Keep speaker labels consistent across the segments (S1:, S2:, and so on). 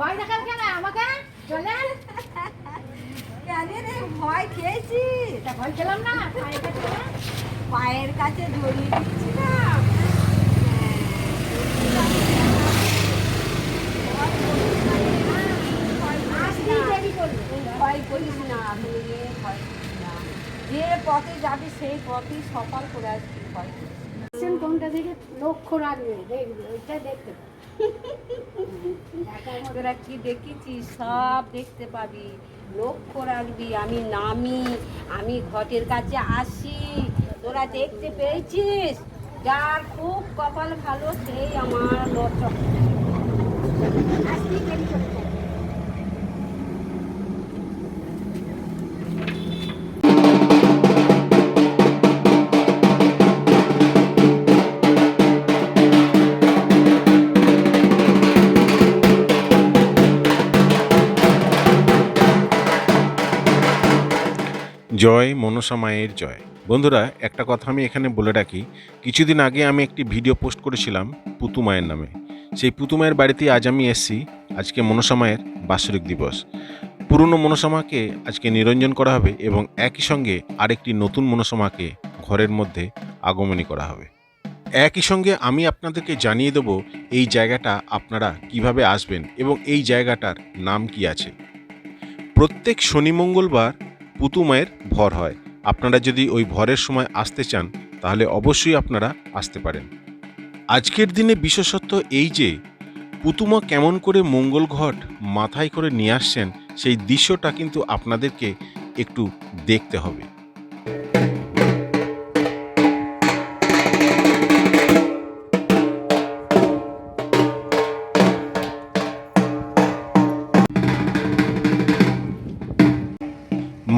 S1: ভয় দেখাল কেন? আমাকে?
S2: কেন রে? ভয় খেয়েছি।
S1: তা ভয় খেলাম না পায়ের কাছে
S2: পায়ের কাছে ধরিয়ে
S1: দেরি করল।
S2: ভয় করিস না রে ভয় করিস না। যে পথে যাবি সেই পথেই সফল করে আসবি ভয় করিস
S1: কোনটা থেকে লক্ষ্য রাখবে? দেখবে ওইটা দেখতে
S2: তোরা কি দেখেছিস? সব দেখতে পাবি। লক্ষ্য রাখবি, আমি নামি, আমি ঘটের কাছে আসি। তোরা দেখতে পেয়েছিস? যার খুব কপাল ভালো সেই আমার লচক
S3: জয় মনসা মায়ের জয়। বন্ধুরা, একটা কথা আমি এখানে বলে রাখি। কিছুদিন আগে আমি একটি ভিডিও পোস্ট করেছিলাম পুতু মায়ের নামে। সেই পুতু মায়ের বাড়িতে আজ আমি এসেছি। আজকে মনসা মায়ের বাৎসরিক দিবস। পুরনো মনসা মাকে আজকে নিরঞ্জন করা হবে এবং একই সঙ্গে আরেকটি নতুন মনসা মাকে ঘরের মধ্যে আগমনী করা হবে। একই সঙ্গে আমি আপনাদেরকে জানিয়ে দেব এই জায়গাটা আপনারা কীভাবে আসবেন এবং এই জায়গাটার নাম কি আছে। প্রত্যেক শনি মঙ্গলবার পুতু মায়ের ভর হয়। আপনারা যদি ওই ভরের সময় আসতে চান, তাহলে অবশ্যই আপনারা আসতে পারেন। আজকের দিনে বিশেষত্ব এই যে পুতুমা কেমন করে মঙ্গল ঘট মাথায় করে নিয়ে আসছেন, সেই দৃশ্যটা কিন্তু আপনাদেরকে একটু দেখতে হবে।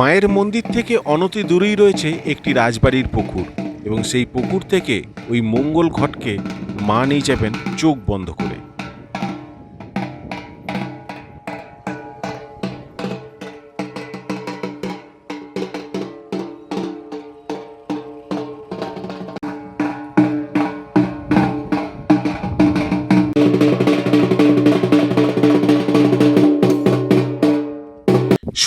S3: মায়ের মন্দির থেকে অনতি দূরেই রয়েছে একটি রাজবাড়ির পুকুর এবং সেই পুকুর থেকে ওই মঙ্গল ঘটকে মা নিয়ে যাবেন চোখ বন্ধ করে।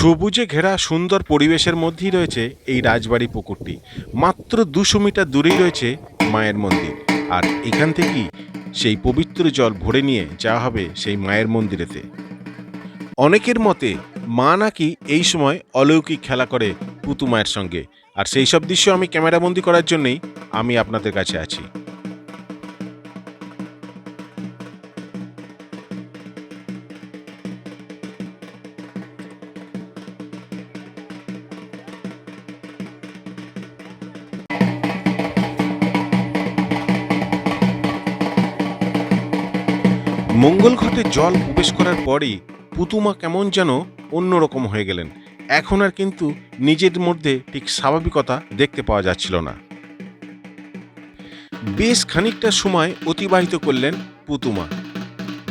S3: সবুজে ঘেরা সুন্দর পরিবেশের মধ্যেই রয়েছে এই রাজবাড়ি পুকুরটি। মাত্র দুশো মিটার দূরেই রয়েছে মায়ের মন্দির। আর এখান থেকেই সেই পবিত্র জল ভরে নিয়ে যাওয়া হবে সেই মায়ের মন্দিরেতে। অনেকের মতে, মা নাকি এই সময় অলৌকিক খেলা করে পুতু মায়ের সঙ্গে। আর সেই সব দৃশ্য আমি ক্যামেরাবন্দি করার জন্যই আমি আপনাদের কাছে আছি। মঙ্গল ঘটে জল প্রবেশ করার পরই পুতুমা কেমন যেন অন্যরকম হয়ে গেলেন। এখন আর কিন্তু নিজের মধ্যে ঠিক স্বাভাবিকতা দেখতে পাওয়া যাচ্ছিল না। বেশ খানিকটা সময় অতিবাহিত করলেন পুতুমা।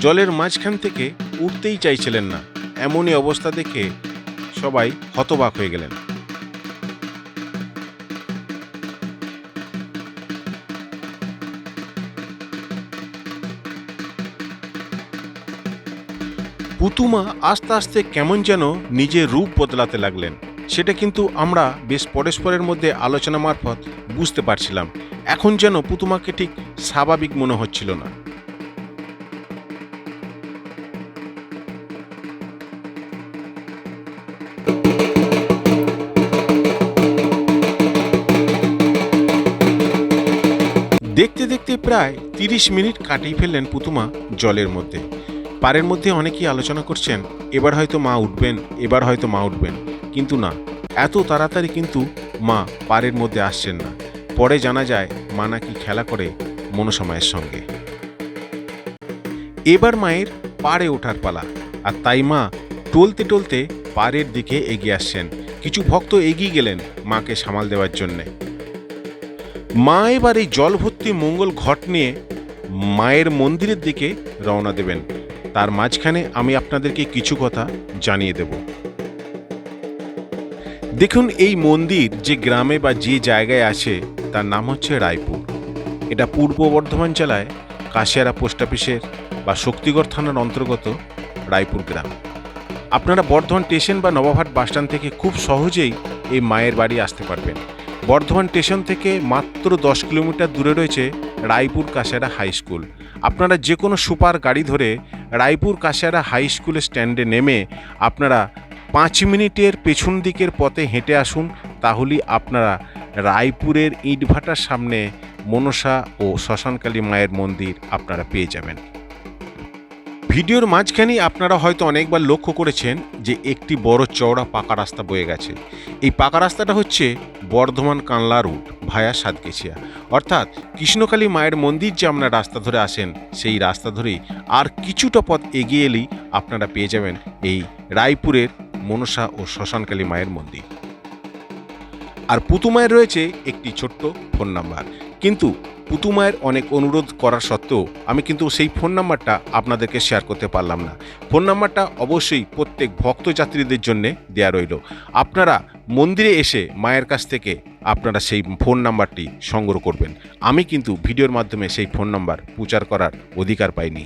S3: জলের মাঝখান থেকে উঠতেই চাইছিলেন না। এমনই অবস্থা দেখে সবাই হতবাক হয়ে গেলেন। পুতুমা আস্তে আস্তে কেমন যেন নিজের রূপ বদলাতে লাগলেন। সেটা কিন্তু আমরা বেশ পরস্পরের মধ্যে আলোচনা মারফত বুঝতে পারছিলাম। এখন যেন পুতুমাকে ঠিক স্বাভাবিক মনে হচ্ছিল না। দেখতে দেখতে প্রায় তিরিশ মিনিট কাটিয়ে ফেললেন পুতুমা জলের মধ্যে। পারের মধ্যে অনেকেই আলোচনা করছেন, এবার হয়তো মা উঠবেন, এবার হয়তো মা উঠবেন। কিন্তু না, এত তাড়াতাড়ি কিন্তু মা পারের মধ্যে আসছেন না। পরে জানা যায়, মা নাকি খেলা করে মনসময়ের সঙ্গে। এবার মায়ের পাড়ে ওঠার পালা, আর তাই মা টলতে টলতে পাড়ের দিকে এগিয়ে আসছেন। কিছু ভক্ত এগিয়ে গেলেন মাকে সামাল দেওয়ার জন্যে। মা এবার এই জল ভর্তি মঙ্গল ঘট নিয়ে মায়ের মন্দিরের দিকে রওনা দেবেন। তার মাঝখানে আমি আপনাদেরকে কিছু কথা জানিয়ে দেব। দেখুন, এই মন্দির যে গ্রামে বা যে জায়গায় আছে, তার নাম হচ্ছে রায়পুর। এটা পূর্ব বর্ধমান জেলায় কাশিয়ারা পোস্ট অফিসের বা শক্তিগড় থানার অন্তর্গত রায়পুর গ্রাম। আপনারা বর্ধমান স্টেশন বা নবাবহাট বাসস্ট্যান্ড থেকে খুব সহজেই এই মায়ের বাড়ি আসতে পারবেন। বর্ধমান স্টেশন থেকে মাত্র দশ কিলোমিটার দূরে রয়েছে রায়পুর কাশারা হাই স্কুল। আপনারা যে কোনো সুপার গাড়ি ধরে রায়পুর কাশারা হাই স্কুলের স্ট্যান্ডে নেমে আপনারা পাঁচ মিনিটের পেছন দিকের পথে হেঁটে আসুন, তাহলেই আপনারা রায়পুরের ইটভাটার সামনে মনসা ও শ্মশানকালী মায়ের মন্দির আপনারা পেয়ে যাবেন। ভিডিওর মাঝখানেই আপনারা হয়তো অনেকবার লক্ষ্য করেছেন যে একটি বড় চওড়া পাকা রাস্তা বয়ে গেছে। এই পাকা রাস্তাটা হচ্ছে বর্ধমান কানলা রুট ভায়া সাতগেছিয়া অর্থাৎ কৃষ্ণকালী মায়ের মন্দির যে আপনারা রাস্তা ধরে আসেন, সেই রাস্তা ধরেই আর কিছুটা পথ এগিয়ে এলেই আপনারা পেয়ে যাবেন এই রায়পুরের মনসা ও শ্মশানকালী মায়ের মন্দির। আর পুতুমায়ের রয়েছে একটি ছোট্ট ফোন নাম্বার। কিন্তু পুতুমায়ের অনেক অনুরোধ করা সত্ত্বেও আমি কিন্তু সেই ফোন নাম্বারটা আপনাদেরকে শেয়ার করতে পারলাম না। ফোন নাম্বারটা অবশ্যই প্রত্যেক ভক্ত যাত্রীদের জন্যে দেয়া রইল। আপনারা মন্দিরে এসে মায়ের কাছ থেকে আপনারা সেই ফোন নাম্বারটি সংগ্রহ করবেন। আমি কিন্তু ভিডিওর মাধ্যমে সেই ফোন নাম্বার প্রচার করার অধিকার পাইনি।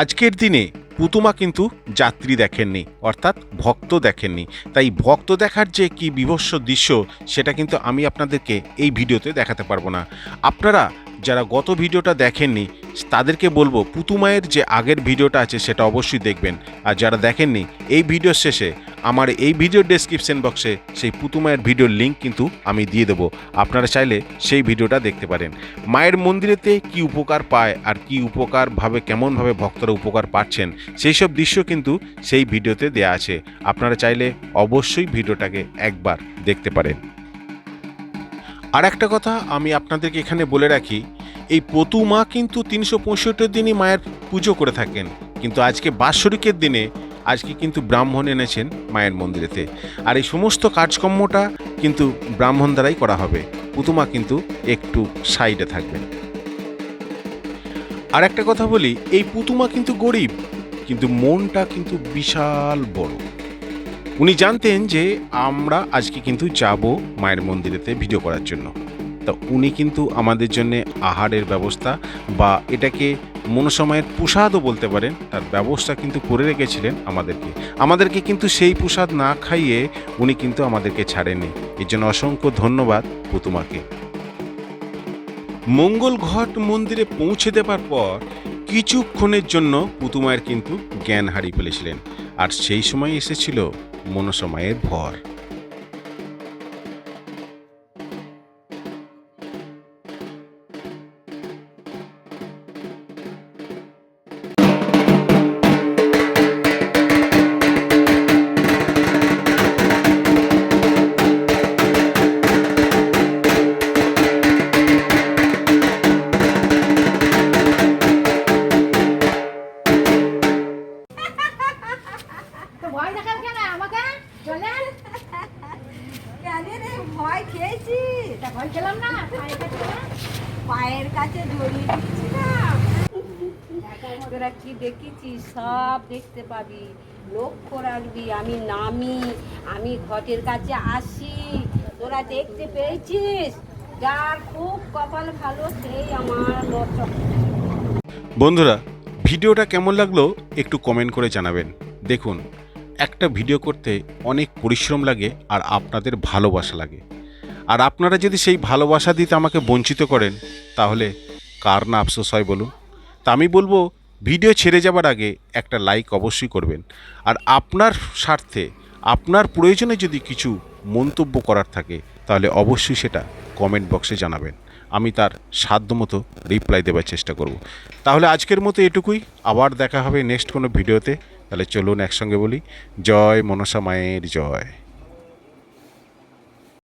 S3: আজকের দিনে পুতুমা কিন্তু যাত্রী দেখেননি, অর্থাৎ ভক্ত দেখেননি। তাই ভক্ত দেখার যে কি বিভৎস দৃশ্য, সেটা কিন্তু আমি আপনাদেরকে এই ভিডিওতে দেখাতে পারব না। আপনারা যারা গত ভিডিওটা দেখেননি তাদেরকে বলব পুতুমায়ের যে আগের ভিডিওটা আছে সেটা অবশ্যই দেখবেন। আর যারা দেখেননি, এই ভিডিওর শেষে আমার এই ভিডিওর ডেসক্রিপশন বক্সে সেই পুতুমায়ের ভিডিওর লিঙ্ক কিন্তু আমি দিয়ে দেবো। আপনারা চাইলে সেই ভিডিওটা দেখতে পারেন। মায়ের মন্দিরেতে কি উপকার পায় আর কি উপকারভাবে কেমনভাবে ভক্তরা উপকার পাচ্ছেন, সেই সব দৃশ্য কিন্তু সেই ভিডিওতে দেয়া আছে। আপনারা চাইলে অবশ্যই ভিডিওটাকে একবার দেখতে পারেন। আর একটা কথা আমি আপনাদেরকে এখানে বলে রাখি এই পতু মা কিন্তু তিনশো পঁয়ষট্টি দিনই মায়ের পুজো করে থাকেন। কিন্তু আজকে বাৎসরিকের দিনে আজকে কিন্তু ব্রাহ্মণ এনেছেন মায়ের মন্দিরেতে। আর এই সমস্ত কাজকর্মটা কিন্তু ব্রাহ্মণ দ্বারাই করা হবে। পুতুমা কিন্তু একটু সাইডে থাকবেন। আর একটা কথা বলি, এই পুতুমা কিন্তু গরিব, কিন্তু মনটা কিন্তু বিশাল বড়। উনি জানতেন যে আমরা আজকে কিন্তু যাব মায়ের মন্দিরেতে ভিডিও করার জন্য। তা উনি কিন্তু আমাদের জন্য আহারের ব্যবস্থা বা এটাকে মনসময়ের প্রসাদও বলতে পারেন, তার ব্যবস্থা কিন্তু করে রেখেছিলেন আমাদেরকে। আমাদেরকে কিন্তু সেই প্রসাদ না খাইয়ে উনি কিন্তু আমাদেরকে ছাড়েননি। এর জন্য অসংখ্য ধন্যবাদ পুতুমাকে। মঙ্গল ঘট মন্দিরে পৌঁছে দেবার পর কিছুক্ষণের জন্য পুতুমায়ের কিন্তু জ্ঞান হারিয়ে ফেলেছিলেন আর সেই সময় এসেছিল মনসময়ের ভর।
S2: কি দেখেছিস সব দেখতে পাবি। লক্ষ্য রাখবি, আমি নামি, আমি ঘটের কাছে আসি। তোরা দেখতে পেয়েছিস? যার খুব কপাল ভালো সেই আমার
S3: বন্ধুরা, ভিডিওটা কেমন লাগল একটু কমেন্ট করে জানাবেন। দেখুন, একটা ভিডিও করতে অনেক পরিশ্রম লাগে আর আপনাদের ভালোবাসা লাগে। আর আপনারা যদি সেই ভালোবাসা দিতে আমাকে বঞ্চিত করেন, তাহলে কার না আফসোস হয় বলুন? তা আমি বলব ভিডিও ছেড়ে যাবার আগে একটা লাইক অবশ্যই করবেন। আর আপনার স্বার্থে, আপনার প্রয়োজনে যদি কিছু মন্তব্য করার থাকে, তাহলে অবশ্যই সেটা কমেন্ট বক্সে জানাবেন। আমি তার সাধ্যমতো রিপ্লাই দেওয়ার চেষ্টা করব। তাহলে আজকের মতো এটুকুই। আবার দেখা হবে নেক্সট কোনো ভিডিওতে তাহলে চলুন একসঙ্গে বলি, জয় মনসা মায়ের জয়।